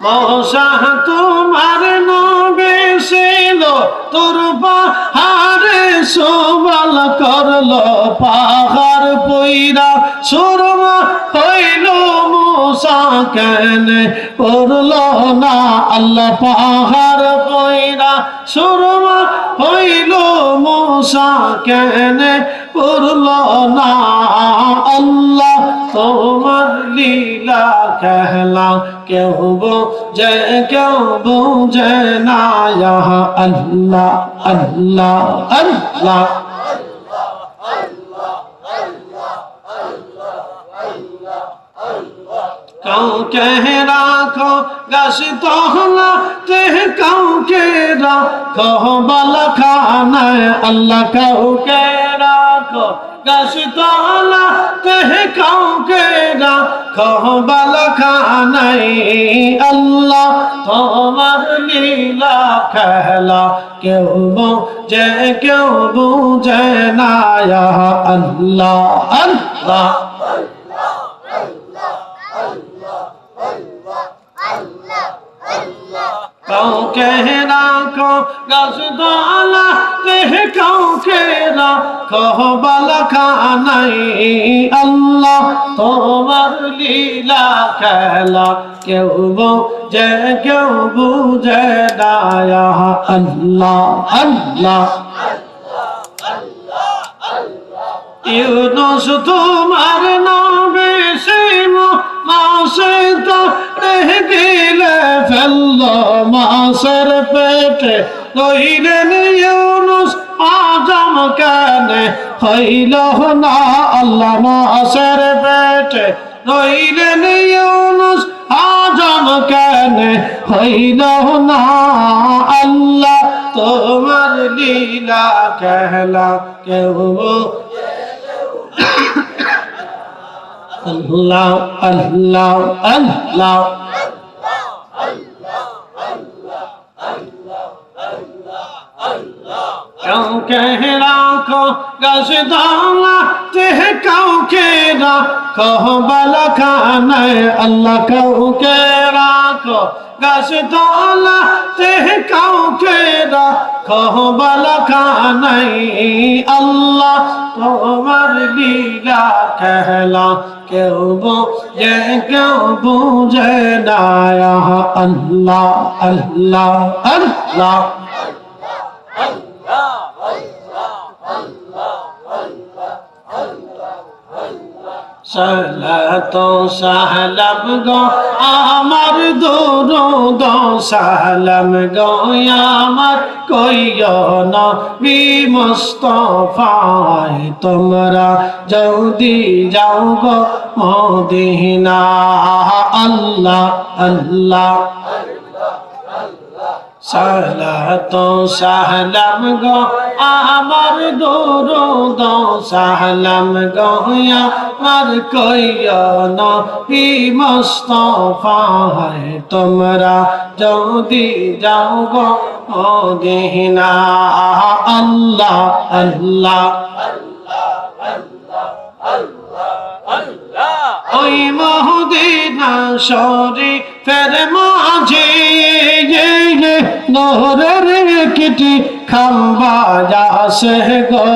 মশা তোমার নবে ছিল, তোর পাহাড়ে সবাল করল, পাহাড় পইরা সুরমা হইল মশা কেন, পড়ল না আল্লাহ পাহাড় পইরা, সুরমা হইল মশা কেন করল না আল্লাহ, তোমার লীলা কেহলা কেউ বোঝে কেউ বোঝে না। আল্লাহ আল্লাহ আল্লাহ। কাউকে রাখো গাছ তহলা তেহ কাউকে রাখো বালা খানায়। আল্লাহ কাউকে রাখো গাছ তহলা তে কাউকে রাখো বালা খানায় আল্লাহ, তোমার লীলা খেলা কেউ বোঝে, কেউ বুঝে না আল্লাহ আল্লাহ। কাউকে রাখো গাছ দলা দেহ কাউকে রাখো বালা খানাই আল্লাহ, তোমার লীলা খেলা কেউ বোঝে, কেউ বুঝে দায়া আল্লাহ আল্লাহ ইউনুস তোমার নামে সিম মাসে তো রেহ ফেলল মাসের পেটে। কইলেন ইউনুস আজম কেন? হইল না আল্লাহ মাসের পেটে। কইলেন ইউনুস আজম কেন? হইল না আল্লাহ, তোমার লীলা কেহলা কেউ? আল্লাহ আল্লাহ আল্লাহ। কাউকে রাখো, গাছ দাঁড়াতে কাউকে রাখো। বালা খানায় আল্লাহ কাউকে রাখো। গাছ দাঁড়াতে কাউকে রাখো। বালা খানায় আল্লাহ তোমার লীলা খেলা। কেউ বোঝে, কেউ বুঝে না, আল্লাহ আল্লাহ আল্লাহ। সালাত সালাম গো, আমার দরুদ সালাম গো, আমার কইয় নবী মুস্তফায় তোমরা যদি যাও গো মদিনা, আল্লাহ আল্লাহ। সালাত সালাম গো, আমার দরুদ সালাম গো, আমার কইয়া নবী মুস্তফায় তোমরা যদি যাও গো মদিনা। আল্লাহ আল্লাহ। ওই মহদিনা শরীফের মাঝে নহরের একটি খাম্বা যাসে গো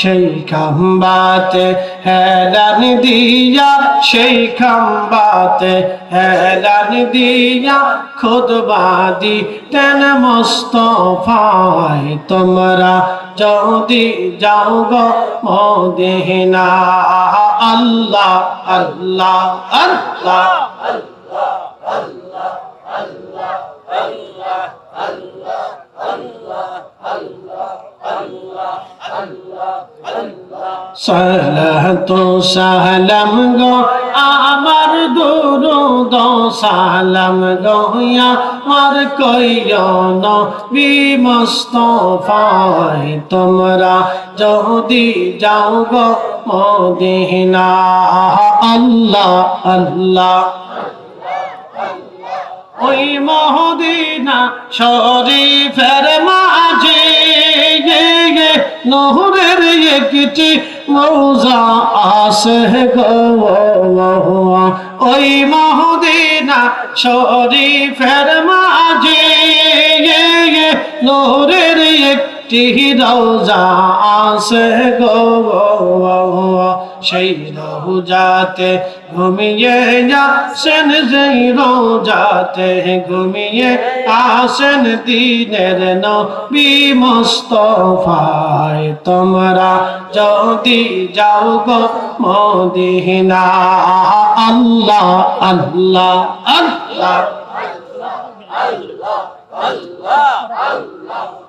সেই খাম্বাতে হেলান দিয়া, সেই খাম্বাতে হেলান দিয়া খুদবাদি তেন মস্তফায় তোমরা, যদি যাও গো মদিনা আল্লাহ আল্লাহ আল্লাহ। সালাত সালাম গো, আমার দুরুদ সালাম গো আমার কইয়ন বি মুস্তফায় তোমরা যদি যাও গো মদিনা। আল্লাহ আল্লাহ। ওই মহদিনা শরীফের মাঝে নহরের একটি মৌজা আসে ওই মহদিনা শরীফের মাঝে নূরের একটি রোজা আছে গো সেই রোজাতে ঘুমিয়ে আসেন, যেই রোজাতে ঘুমিয়ে আসেন দিনের নবী মুস্তফায়। তোমরা যদি যাও গো মদিনা, আল্লাহ আল্লাহ আল্লাহ